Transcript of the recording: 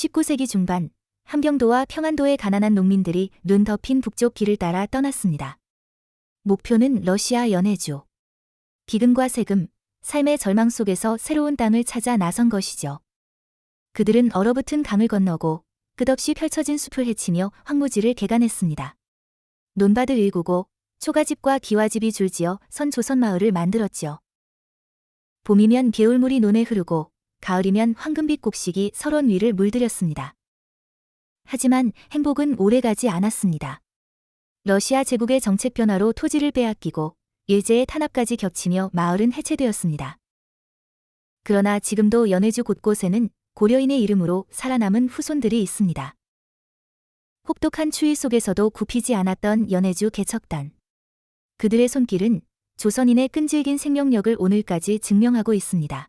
19세기 중반 함경도와 평안도의 가난한 농민들이 눈 덮인 북쪽 길을 따라 떠났습니다. 목표는 러시아 연해주. 기근과 세금, 삶의 절망 속에서 새로운 땅을 찾아 나선 것이죠. 그들은 얼어붙은 강을 건너고 끝없이 펼쳐진 숲을 헤치며 황무지를 개간했습니다. 논밭을 일구고 초가집과 기와집이 줄지어 선 조선 마을을 만들었지요. 봄이면 개울물이 논에 흐르고 가을이면 황금빛 곡식이 설원 위를 물들였습니다. 하지만 행복은 오래가지 않았습니다. 러시아 제국의 정책 변화로 토지를 빼앗기고 일제의 탄압까지 겹치며 마을은 해체되었습니다. 그러나 지금도 연해주 곳곳에는 고려인의 이름으로 살아남은 후손들이 있습니다. 혹독한 추위 속에서도 굽히지 않았던 연해주 개척단. 그들의 손길은 조선인의 끈질긴 생명력을 오늘까지 증명하고 있습니다.